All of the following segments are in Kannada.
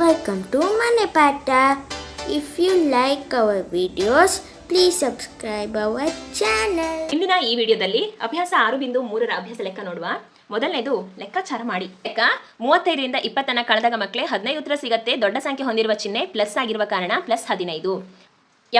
Welcome to Manipata. If you like our videos, please subscribe our channel. ಇಂದಿನ ಈ ವಿಡಿಯೋದಲ್ಲಿ ಅಭ್ಯಾಸ ಆರು ಬಿಂದು ಮೂರರ ಅಭ್ಯಾಸ ಲೆಕ್ಕ ನೋಡುವ. ಮೊದಲನೇದು ಲೆಕ್ಕಾಚಾರ ಮಾಡಿ. ಲೆಕ್ಕ ಮೂವತ್ತೈದರಿಂದ ಇಪ್ಪತ್ತನ್ನ ಕಳೆದಾಗ ಮಕ್ಕಳೇ ಹದಿನೈದು ಉತ್ತರ ಸಿಗತ್ತೆ ದೊಡ್ಡ ಸಂಖ್ಯೆ ಹೊಂದಿರುವ ಚಿಹ್ನೆ ಪ್ಲಸ್ ಆಗಿರುವ ಕಾರಣ ಪ್ಲಸ್ ಹದಿನೈದು.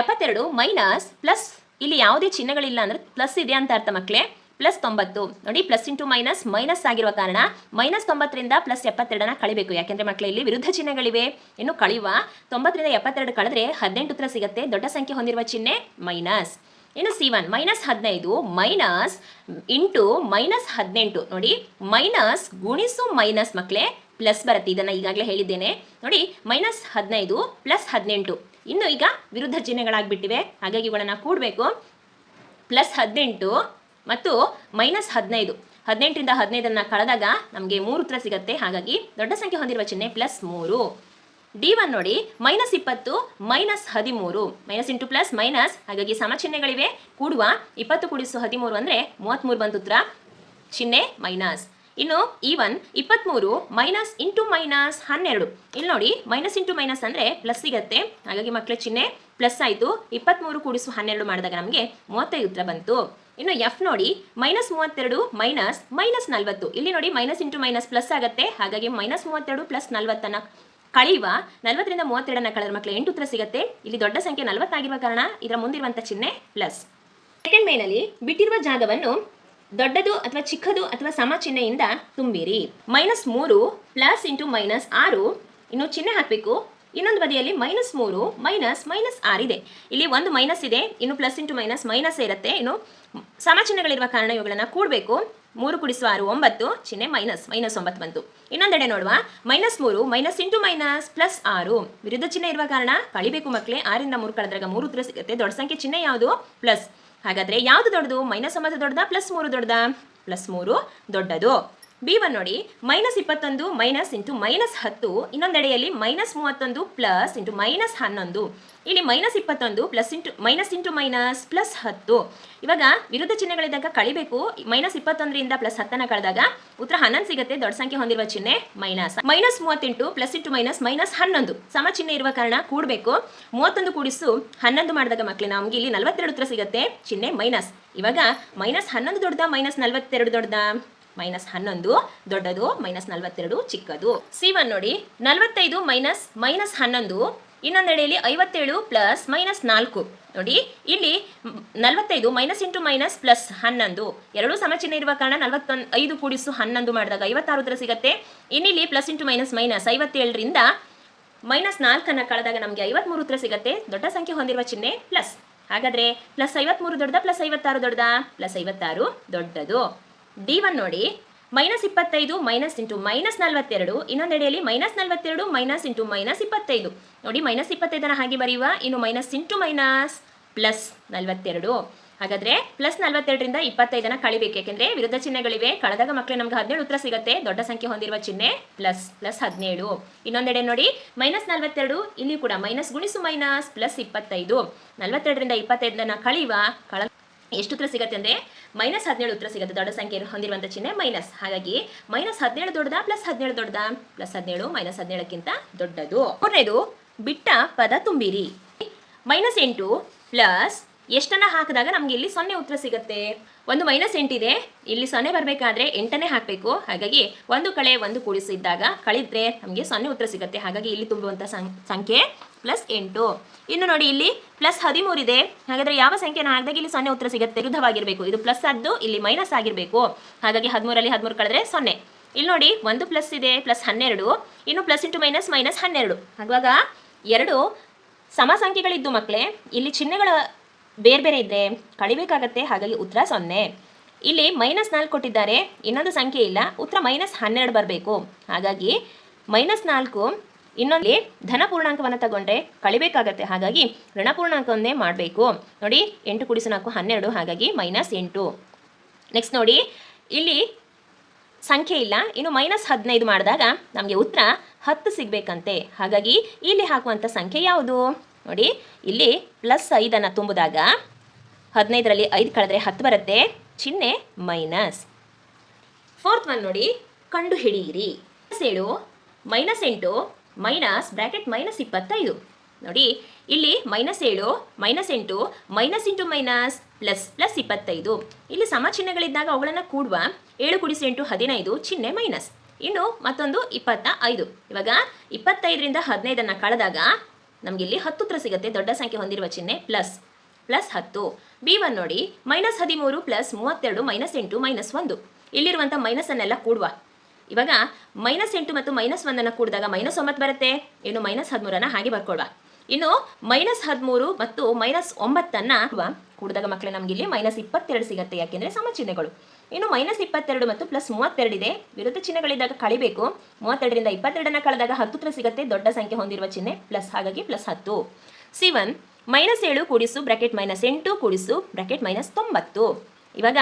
ಎಪ್ಪತ್ತೆರಡು ಮೈನಸ್ ಪ್ಲಸ್. ಇಲ್ಲಿ ಯಾವುದೇ ಚಿಹ್ನೆಗಳಿಲ್ಲ ಅಂದ್ರೆ ಪ್ಲಸ್ ಇದೆ ಅಂತ ಅರ್ಥ ಮಕ್ಕಳೇ ಪ್ಲಸ್ ತೊಂಬತ್ತು. ನೋಡಿ ಪ್ಲಸ್ ಇಂಟು ಮೈನಸ್ ಮೈನಸ್ ಆಗಿರುವ ಕಾರಣ ಮೈನಸ್ ತೊಂಬತ್ತರಿಂದ ಪ್ಲಸ್ ಎಪ್ಪತ್ತೆರಡನ್ನ ಕಳಿಬೇಕು. ಯಾಕೆಂದ್ರೆ ಮಕ್ಕಳಲ್ಲಿ ವಿರುದ್ಧ ಚಿಹ್ನೆಗಳಿವೆ. ಇನ್ನು ಕಳೆಯುವ ತೊಂಬತ್ತರಿಂದ ಎಪ್ಪತ್ತೆರಡು ಕಳೆದ್ರೆ ಹದಿನೆಂಟು ಉತ್ತರ ಸಿಗುತ್ತೆ. ದೊಡ್ಡ ಸಂಖ್ಯೆ ಹೊಂದಿರುವ ಚಿಹ್ನೆ ಮೈನಸ್ ಇನ್ನು ಸಿ ಒನ್ ಮೈನಸ್ ಹದಿನೈದು ಮೈನಸ್ ಇಂಟು ಮೈನಸ್ ಹದಿನೆಂಟು. ನೋಡಿ ಮೈನಸ್ ಗುಣಿಸು ಮೈನಸ್ ಮಕ್ಕಳೇ ಪ್ಲಸ್ ಬರುತ್ತೆ. ಇದನ್ನು ಈಗಾಗಲೇ ಹೇಳಿದ್ದೇನೆ. ನೋಡಿ ಮೈನಸ್ ಹದಿನೈದು ಪ್ಲಸ್ ಹದಿನೆಂಟು. ಇನ್ನು ಈಗ ವಿರುದ್ಧ ಚಿಹ್ನೆಗಳಾಗ್ಬಿಟ್ಟಿವೆ. ಹಾಗಾಗಿ ಇವುಗಳನ್ನು ಕೂಡಬೇಕು. ಪ್ಲಸ್ ಹದಿನೆಂಟು ಮತ್ತು ಮೈನಸ್ ಹದಿನೈದು. ಹದಿನೆಂಟರಿಂದ ಹದಿನೈದನ್ನು ಕಳೆದಾಗ ನಮಗೆ ಮೂರು ಉತ್ತರ ಸಿಗುತ್ತೆ. ಹಾಗಾಗಿ ದೊಡ್ಡ ಸಂಖ್ಯೆ ಹೊಂದಿರುವ ಚಿಹ್ನೆ ಪ್ಲಸ್ ಮೂರು. ಡಿ ಒನ್ ನೋಡಿ, ಮೈನಸ್ ಇಪ್ಪತ್ತು, ಮೈನಸ್ ಹದಿಮೂರು. Minus into plus minus. ಹಾಗಾಗಿ ಸಮ ಚಿಹ್ನೆಗಳಿವೆ ಕೂಡುವ ಇಪ್ಪತ್ತು ಕೂಡಿಸು ಹದಿಮೂರು ಅಂದರೆ ಮೂವತ್ತ್ಮೂರು ಬಂತು ಉತ್ತರ. ಚಿಹ್ನೆ ಮೈನಸ್. ಇನ್ನು ಈ ಒನ್ ಇಪ್ಪತ್ತ್ಮೂರು, ಮೈನಸ್ ಇಂಟು ಮೈನಸ್ ಹನ್ನೆರಡು. ಇಲ್ಲಿ ನೋಡಿ, ಮೈನಸ್ ಇಂಟು ಮೈನಸ್ ಅಂದರೆ ಪ್ಲಸ್ ಸಿಗತ್ತೆ. ಹಾಗಾಗಿ ಮಕ್ಕಳ ಚಿಹ್ನೆ ಪ್ಲಸ್ ಆಯಿತು. ಇಪ್ಪತ್ತ್ಮೂರು ಕೂಡಿಸು ಹನ್ನೆರಡು ಮಾಡಿದಾಗ ನಮಗೆ ಮೂವತ್ತೈದು ಉತ್ತರ ಬಂತು. ಇನ್ನು ಎಫ್ ನೋಡಿ ಮೈನಸ್ ಮೂವತ್ತೆರಡು ಮೈನಸ್ ಮೈನಸ್ ನಲ್ವತ್ತು. ಇಲ್ಲಿ ನೋಡಿ ಮೈನಸ್ ಇಂಟು ಮೈನಸ್ ಪ್ಲಸ್ ಆಗುತ್ತೆ. ಹಾಗಾಗಿ ಮೈನಸ್ ಮೂವತ್ತೆರಡು ಪ್ಲಸ್ ನಲ್ವತ್ತನ್ನು ಕಳೆಯುವ ನಲವತ್ತರಿಂದ ಮೂವತ್ತೆರಡನ್ನ ಕಳೆದ ಮಕ್ಕಳು ಎಂಟು ಉತ್ತರ ಸಿಗುತ್ತೆ. ಇಲ್ಲಿ ದೊಡ್ಡ ಸಂಖ್ಯೆ ನಲವತ್ತಾಗಿರುವ ಕಾರಣ ಇದರ ಮುಂದಿರುವಂಥ ಚಿಹ್ನೆ ಪ್ಲಸ್ ಸೆಕೆಂಡ್ ಮೇನಲ್ಲಿ ಬಿಟ್ಟಿರುವ ಜಾಗವನ್ನು ದೊಡ್ಡದು ಅಥವಾ ಚಿಕ್ಕದು ಅಥವಾ ಸಮ ಚಿಹ್ನೆಯಿಂದ ತುಂಬಿರಿ. ಮೈನಸ್ ಮೂರು ಪ್ಲಸ್ ಇಂಟು ಮೈನಸ್ ಆರು. ಇನ್ನು ಚಿಹ್ನೆ ಹಾಕಬೇಕು. ಇನ್ನೊಂದು ಬದಿಯಲ್ಲಿ ಮೈನಸ್ ಮೂರು ಮೈನಸ್ ಮೈನಸ್ ಆರಿದೆ ಇಲ್ಲಿ ಒಂದು ಮೈನಸ್ ಇದೆ, ಇನ್ನು ಪ್ಲಸ್ ಇಂಟು ಮೈನಸ್ ಮೈನಸ್ ಇರುತ್ತೆ. ಇನ್ನು ಸಮಚಿಹ್ನೆಗಳಿರುವ ಕಾರಣ ಇವುಗಳನ್ನು ಕೂಡಬೇಕು. ಮೂರು ಕುಡಿಸುವ ಆರು, ಒಂಬತ್ತು, ಚಿಹ್ನೆ ಮೈನಸ್ ಮೈನಸ್ ಒಂಬತ್ತು ಬಂತು. ಇನ್ನೊಂದೆಡೆ ನೋಡುವ ಮೈನಸ್ ಮೂರು ಮೈನಸ್ ಇಂಟು ಮೈನಸ್ ಪ್ಲಸ್ ಆರು. ವಿರುದ್ಧ ಚಿಹ್ನೆ ಇರುವ ಕಾರಣ ಕಳಿಬೇಕು ಮಕ್ಕಳೇ ಆರಿಂದ ಮೂರು ಕಳೆದ್ರಾಗ ಮೂರು ಉತ್ತರ ಸಿಗುತ್ತೆ. ದೊಡ್ಡ ಸಂಖ್ಯೆ ಚಿಹ್ನೆ ಯಾವುದು? ಪ್ಲಸ್ ಹಾಗಾದ್ರೆ ಯಾವುದು ದೊಡ್ಡದು? ಮೈನಸ್ ಒಂಬತ್ತು ದೊಡ್ಡದಾ ಪ್ಲಸ್ ಮೂರು ದೊಡ್ಡದಾ? ಪ್ಲಸ್ ಮೂರು ದೊಡ್ಡದು. ಬಿ ಒನ್ ನೋಡಿ ಮೈನಸ್ ಇಪ್ಪತ್ತೊಂದು ಮೈನಸ್ ಇಂಟು ಮೈನಸ್ ಹತ್ತು, ಇನ್ನೊಂದೆಡೆಯಲ್ಲಿ ಮೈನಸ್ ಮೂವತ್ತೊಂದು ಪ್ಲಸ್ ಇಂಟು ಮೈನಸ್ ಹನ್ನೊಂದು. ಇಲ್ಲಿ ಮೈನಸ್ ಇಪ್ಪತ್ತೊಂದು plus into minus into minus plus ಹತ್ತು. ಇವಾಗ ವಿರುದ್ಧ ಚಿಹ್ನೆಗಳಿದ್ದಾಗ ಕಳಿಬೇಕು. ಮೈನಸ್ ಇಪ್ಪತ್ತೊಂದರಿಂದ ಪ್ಲಸ್ ಹತ್ತನ್ನು ಕಳೆದಾಗ ಉತ್ತರ ಹನ್ನೊಂದು ಸಿಗುತ್ತೆ. ದೊಡ್ಡ ಸಂಖ್ಯೆ ಹೊಂದಿರುವ ಚಿಹ್ನೆ ಮೈನಸ್ ಮೈನಸ್ ಮೂವತ್ತೆಂಟು ಪ್ಲಸ್ ಇಂಟು ಮೈನಸ್ ಮೈನಸ್ ಹನ್ನೊಂದು. ಸಮ ಚಿಹ್ನೆ ಇರುವ ಕಾರಣ ಕೂಡಬೇಕು. ಮೂವತ್ತೊಂದು ಕೂಡಿಸು, ಹನ್ನೊಂದು ಮಾಡಿದಾಗ ಮಕ್ಕಳು ನಮಗೆ ಇಲ್ಲಿ ನಲವತ್ತೆರಡು ಉತ್ತರ ಸಿಗುತ್ತೆ. ಚಿಹ್ನೆ ಮೈನಸ್ ಇವಾಗ ಮೈನಸ್ ಹನ್ನೊಂದು ದೊಡ್ಡದ ಮೈನಸ್ ನಲವತ್ತೆರಡು ದೊಡ್ಡದಾ? ಮೈನಸ್ ಹನ್ನೊಂದು, ದೊಡ್ಡದು ಮೈನಸ್ ನಲವತ್ತೆರಡು, ಚಿಕ್ಕದು. ಸಿ ಒನ್ ನೋಡಿ, ನಲವತ್ತೈದು ಮೈನಸ್ ಮೈನಸ್ ಹನ್ನೊಂದು, ಇನ್ನೊಂದೆಡೆಯಲ್ಲಿ ಐವತ್ತೇಳು ಪ್ಲಸ್ ಮೈನಸ್ ನಾಲ್ಕು. ನೋಡಿ, ಇಲ್ಲಿ ನಲವತ್ತೈದು ಮೈನಸ್ ಇಂಟು ಮೈನಸ್ ಪ್ಲಸ್ ಹನ್ನೊಂದು. ಎರಡೂ ಸಮಚಿಹ್ನೆ ಇರುವ ಕಾರಣ ನಲವತ್ತೊಂದು, ಐದು ಕೂಡಿಸು ಹನ್ನೊಂದು ಮಾಡಿದಾಗ ಐವತ್ತಾರು ಉತ್ತರ ಸಿಗುತ್ತೆ. ಇನ್ನಿಲ್ಲಿ ಪ್ಲಸ್ ಇಂಟು ಮೈನಸ್ ಮೈನಸ್ ಐವತ್ತೇಳರಿಂದ ಮೈನಸ್ ನಾಲ್ಕನ್ನು ಕಳೆದಾಗ ನಮಗೆ ಐವತ್ಮೂರು ಉತ್ತರ ಸಿಗುತ್ತೆ. ದೊಡ್ಡ ಸಂಖ್ಯೆ ಹೊಂದಿರುವ ಚಿಹ್ನೆ ಪ್ಲಸ್. ಹಾಗಾದರೆ ಪ್ಲಸ್ ಐವತ್ಮೂರು ದೊಡ್ಡದಾ, ಪ್ಲಸ್ ಐವತ್ತಾರು ದೊಡ್ಡದಾ? ಪ್ಲಸ್ ಐವತ್ತಾರು ದೊಡ್ಡದು. ಡಿ ಒನ್ ನೋಡಿ ಮೈನಸ್ ಇಪ್ಪತ್ತೈದು ಮೈನಸ್ ಇಂಟು ಮೈನಸ್ ನಲವತ್ತೆರಡು ಇನ್ನೊಂದೆಡೆಯಲ್ಲಿ ಮೈನಸ್ ನಲವತ್ತೆರಡು ಮೈನಸ್ ಇಂಟು ಮೈನಸ್ ಇಪ್ಪತ್ತೈದು. ನೋಡಿ ಮೈನಸ್ ಇಪ್ಪತ್ತೈದನ್ನು ಹಾಗೆ ಬರೆಯುವ, ಇನ್ನು ಮೈನಸ್ ಇಂಟು ಮೈನಸ್ ಪ್ಲಸ್ ನಲವತ್ತೆರಡು. ಹಾಗಾದರೆ ಪ್ಲಸ್ ನಲವತ್ತೆರಡರಿಂದ ಇಪ್ಪತ್ತೈದನ್ನ ಕಳಿಬೇಕು. ಯಾಕೆಂದ್ರೆ ವಿರುದ್ಧ ಚಿಹ್ನೆಗಳಿವೆ. ಕಳೆದಾಗ ಮಕ್ಕಳು ನಮ್ಗೆ ಹದಿನೇಳು ಉತ್ತರ ಸಿಗುತ್ತೆ. ದೊಡ್ಡ ಸಂಖ್ಯೆ ಹೊಂದಿರುವ ಚಿಹ್ನೆ ಪ್ಲಸ್ ಪ್ಲಸ್ ಹದಿನೇಳು. ಇನ್ನೊಂದೆಡೆ ನೋಡಿ ಮೈನಸ್ ನಲವತ್ತೆರಡು, ಇಲ್ಲಿ ಕೂಡ ಮೈನಸ್ ಗುಣಿಸು ಮೈನಸ್ ಪ್ಲಸ್ ಇಪ್ಪತ್ತೈದು. ನಲವತ್ತೆರಡರಿಂದ ಇಪ್ಪತ್ತೈದನ್ನ ಕಳೆಯುವ ಕಳ ಎಷ್ಟು ಉತ್ತರ ಸಿಗುತ್ತೆ ಅಂದರೆ ಮೈನಸ್ ಹದಿನೇಳು ಉತ್ತರ ಸಿಗುತ್ತೆ. ದೊಡ್ಡ ಸಂಖ್ಯೆ ಹೊಂದಿರುವಂಥ ಚಿಹ್ನೆ ಮೈನಸ್ ಹಾಗಾಗಿ ಮೈನಸ್ ಹದಿನೇಳು ದೊಡ್ಡದಾ ಪ್ಲಸ್ ಹದಿನೇಳು ದೊಡ್ಡದಾ? ಪ್ಲಸ್ ಹದಿನೇಳು ಮೈನಸ್ ಹದಿನೇಳಕ್ಕಿಂತ ದೊಡ್ಡದು. ಮೂರನೇದು, ಬಿಟ್ಟ ಪದ ತುಂಬಿರಿ. ಮೈನಸ್ ಎಂಟು ಪ್ಲಸ್ ಎಷ್ಟನ್ನ ಹಾಕಿದಾಗ ನಮಗೆ ಇಲ್ಲಿ ಸೊನ್ನೆ ಉತ್ತರ ಸಿಗುತ್ತೆ? ಒಂದು ಮೈನಸ್ ಎಂಟಿದೆ ಇಲ್ಲಿ ಸೊನ್ನೆ ಬರಬೇಕಾದ್ರೆ ಎಂಟನೇ ಹಾಕಬೇಕು. ಹಾಗಾಗಿ ಒಂದು ಕಳೆ, ಒಂದು ಕೂಡಿಸಿದ್ದಾಗ ಕಳಿದ್ರೆ ನಮಗೆ ಸೊನ್ನೆ ಉತ್ತರ ಸಿಗುತ್ತೆ. ಹಾಗಾಗಿ ಇಲ್ಲಿ ತುಂಬುವಂಥ ಸಂಖ್ಯೆ ಪ್ಲಸ್ ಎಂಟು. ಇನ್ನು ನೋಡಿ ಇಲ್ಲಿ ಪ್ಲಸ್ ಹದಿಮೂರಿದೆ ಹಾಗಾದ್ರೆ ಯಾವ ಸಂಖ್ಯೆನ ಹಾಕಿದಾಗ ಇಲ್ಲಿ ಸೊನ್ನೆ ಉತ್ತರ ಸಿಗುತ್ತೆ? ವಿರುದ್ಧವಾಗಿರಬೇಕು. ಇದು ಪ್ಲಸ್ ಆದ್ದು ಇಲ್ಲಿ ಮೈನಸ್ ಆಗಿರಬೇಕು. ಹಾಗಾಗಿ ಹದಿಮೂರಲ್ಲಿ ಹದಿಮೂರು ಕಳೆದ್ರೆ ಸೊನ್ನೆ. ಇಲ್ಲಿ ನೋಡಿ ಒಂದು ಪ್ಲಸ್ ಇದೆ, ಪ್ಲಸ್ ಹನ್ನೆರಡು. ಇನ್ನು ಪ್ಲಸ್ ಇಂಟು ಮೈನಸ್ ಮೈನಸ್ ಹನ್ನೆರಡು. ಹಾಗಾಗ ಎರಡು ಸಮ ಸಂಖ್ಯೆಗಳಿದ್ದು ಮಕ್ಕಳೇ ಇಲ್ಲಿ ಚಿಹ್ನೆಗಳ ಬೇರೆ ಬೇರೆ ಇದ್ರೆ ಕಳಿಬೇಕಾಗತ್ತೆ, ಹಾಗಾಗಿ ಉತ್ತರ ಸೊನ್ನೆ. ಇಲ್ಲಿ ಮೈನಸ್ ನಾಲ್ಕು ಕೊಟ್ಟಿದ್ದಾರೆ, ಇನ್ನೊಂದು ಸಂಖ್ಯೆ ಇಲ್ಲ, ಉತ್ತರ ಮೈನಸ್ ಹನ್ನೆರಡು ಬರಬೇಕು. ಹಾಗಾಗಿ ಮೈನಸ್ ನಾಲ್ಕು ಇನ್ನೊಂದು ಧನ ಪೂರ್ಣಾಂಕವನ್ನು ತಗೊಂಡ್ರೆ ಕಳಿಬೇಕಾಗತ್ತೆ, ಹಾಗಾಗಿ ಋಣಪೂರ್ಣಾಂಕವನ್ನೇ ಮಾಡಬೇಕು. ನೋಡಿ, ಎಂಟು ಕುಡಿಸು ನಾಲ್ಕು, ಹನ್ನೆರಡು, ಹಾಗಾಗಿ ಮೈನಸ್ ಎಂಟು. ನೆಕ್ಸ್ಟ್ ನೋಡಿ, ಇಲ್ಲಿ ಸಂಖ್ಯೆ ಇಲ್ಲ, ಇನ್ನು ಮೈನಸ್ ಹದಿನೈದು ಮಾಡಿದಾಗ ನಮಗೆ ಉತ್ತರ ಹತ್ತು ಸಿಗಬೇಕಂತೆ. ಹಾಗಾಗಿ ಇಲ್ಲಿ ಹಾಕುವಂಥ ಸಂಖ್ಯೆ ಯಾವುದು? ನೋಡಿ, ಇಲ್ಲಿ ಪ್ಲಸ್ ಐದನ್ನು ತುಂಬಿದಾಗ ಹದಿನೈದರಲ್ಲಿ ಐದು ಕಳೆದ್ರೆ ಹತ್ತು ಬರುತ್ತೆ ಚಿಹ್ನೆ ಮೈನಸ್ ಫೋರ್ತ್ ಒನ್ ನೋಡಿ ಕಂಡು ಹಿಡಿಯಿರಿ ಪ್ಲಸ್ ಏಳು ಮೈನಸ್ ಎಂಟು ಮೈನಸ್ ಬ್ರ್ಯಾಕೆಟ್ ಮೈನಸ್ ಇಪ್ಪತ್ತೈದು. ನೋಡಿ, ಇಲ್ಲಿ ಮೈನಸ್ ಏಳು ಮೈನಸ್ ಎಂಟು minus into minus plus plus ಇಪ್ಪತ್ತೈದು. ಇಲ್ಲಿ ಸಮ ಚಿಹ್ನೆಗಳಿದ್ದಾಗ ಅವುಗಳನ್ನು ಕೂಡುವ ಏಳು ಕುಡಿಸಿ ಎಂಟು, ಹದಿನೈದು ಚಿಹ್ನೆ ಮೈನಸ್ ಇನ್ನು ಮತ್ತೊಂದು ಇಪ್ಪತ್ತ ಐದು ಇವಾಗ ಇಪ್ಪತ್ತೈದರಿಂದ ಹದಿನೈದನ್ನು ಕಳೆದಾಗ ನಮಗೆ ಇಲ್ಲಿ ಹತ್ತು ಉತ್ತರ ಸಿಗುತ್ತೆ, ದೊಡ್ಡ ಸಂಖ್ಯೆ ಹೊಂದಿರುವ ಚಿಹ್ನೆ ಪ್ಲಸ್ ಪ್ಲಸ್ ಹತ್ತು. ಬಿ ಒನ್ ನೋಡಿ ಮೈನಸ್ ಹದಿಮೂರು ಪ್ಲಸ್ ಮೂವತ್ತೆರಡು ಮೈನಸ್ ಎಂಟು ಮೈನಸ್ ಒಂದು. ಇಲ್ಲಿರುವಂಥ ಮೈನಸನ್ನೆಲ್ಲ ಕೂಡುವ. ಇವಾಗ ಮೈನಸ್ ಎಂಟು ಮತ್ತು ಮೈನಸ್ ಒಂದನ್ನು ಕೂಡಿದಾಗ ಮೈನಸ್ ಒಂಬತ್ತು ಬರುತ್ತೆ? ಇನ್ನು ಮೈನಸ್ ಹದಿಮೂರನ್ನು ಹಾಗೆ ಬರ್ಕೊಡುವ ಇನ್ನು ಮೈನಸ್ ಹದಿಮೂರು ಮತ್ತು ಮೈನಸ್ ಒಂಬತ್ತನ್ನು ಕೂಡಿದಾಗ ಮಕ್ಕಳೇ ನಮಗೆ ಇಲ್ಲಿ ಮೈನಸ್ ಇಪ್ಪತ್ತೆರಡು ಸಿಗುತ್ತೆ, ಯಾಕೆಂದರೆ ಸಮ ಚಿಹ್ನೆಗಳು ಇನ್ನು ಮೈನಸ್ ಇಪ್ಪತ್ತೆರಡು ಮತ್ತು ಪ್ಲಸ್ ಮೂವತ್ತೆರಡು ಇದೆ. ವಿರುದ್ಧ ಚಿಹ್ನೆಗಳಿದ್ದಾಗ ಕಳಿಬೇಕು. ಮೂವತ್ತೆರಡರಿಂದ ಇಪ್ಪತ್ತೆರಡನ್ನ ಕಳೆದಾಗ ಹತ್ತು ಉತ್ತರ ಸಿಗುತ್ತೆ. ದೊಡ್ಡ ಸಂಖ್ಯೆ ಹೊಂದಿರುವ ಚಿಹ್ನೆ ಪ್ಲಸ್ ಹಾಗಾಗಿ ಪ್ಲಸ್ ಹತ್ತು. ಸಿ ಒನ್ ಮೈನಸ್ ಏಳು ಕೂಡಿಸು ಬ್ರಾಕೆಟ್ ಮೈನಸ್ ಎಂಟು ಕೂಡಿಸು ಬ್ರಾಕೆಟ್ ಮೈನಸ್ ತೊಂಬತ್ತು. ಇವಾಗ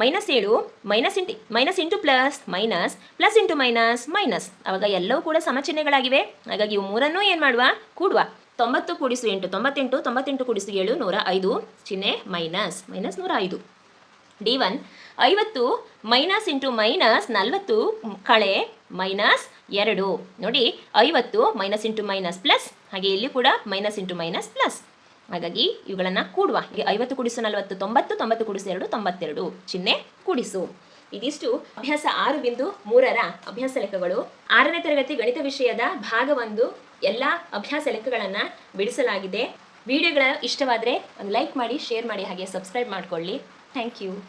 ಮೈನಸ್ ಏಳು minus into minus into plus minus plus into minus minus. ಅವಾಗ ಎಲ್ಲವೂ ಕೂಡ ಸಮಚಿಹ್ನೆಗಳಾಗಿವೆ. ಹಾಗಾಗಿ ಇವು ಮೂರನ್ನೂ ಏನು ಮಾಡುವ? ಕೂಡುವ. ತೊಂಬತ್ತು ಕೂಡಿಸು ಎಂಟು ತೊಂಬತ್ತೆಂಟು ತೊಂಬತ್ತೆಂಟು ಕೂಡಿಸು ಏಳು ನೂರ ಐದು. ಚಿಹ್ನೆ ಮೈನಸ್ ಮೈನಸ್ ನೂರ ಐದು. D one. ಐವತ್ತು ಮೈನಸ್ ಇಂಟು ಮೈನಸ್ ನಲವತ್ತು ಕಳೆ ಮೈನಸ್ ಎರಡು. ನೋಡಿ, ಐವತ್ತು ಮೈನಸ್ ಇಂಟು ಮೈನಸ್ ಪ್ಲಸ್, ಹಾಗೆ ಇಲ್ಲಿ ಕೂಡ ಮೈನಸ್ ಇಂಟು ಮೈನಸ್ ಪ್ಲಸ್. ಹಾಗಾಗಿ ಇವುಗಳನ್ನು ಕೂಡುವ. ಹೀಗೆ ಐವತ್ತು ಕುಡಿಸು ನಲವತ್ತು, ತೊಂಬತ್ತು ತೊಂಬತ್ತು ಕುಡಿಸು ಎರಡು, ತೊಂಬತ್ತೆರಡು. ಚಿಹ್ನೆ ಕೂಡಿಸು. ಇದಿಷ್ಟು ಅಭ್ಯಾಸ ಆರು ಬಿಂದು ಮೂರರ ಅಭ್ಯಾಸ ಲೆಕ್ಕಗಳು. ಆರನೇ ತರಗತಿ ಗಣಿತ ವಿಷಯದ ಭಾಗ ಒಂದು ಎಲ್ಲ ಅಭ್ಯಾಸ ಲೆಕ್ಕಗಳನ್ನು ಬಿಡಿಸಲಾಗಿದೆ. ವಿಡಿಯೋಗಳ ಇಷ್ಟವಾದರೆ ಒಂದು ಲೈಕ್ ಮಾಡಿ, ಶೇರ್ ಮಾಡಿ, ಹಾಗೆ ಸಬ್ಸ್ಕ್ರೈಬ್ ಮಾಡಿಕೊಳ್ಳಿ. Thank you.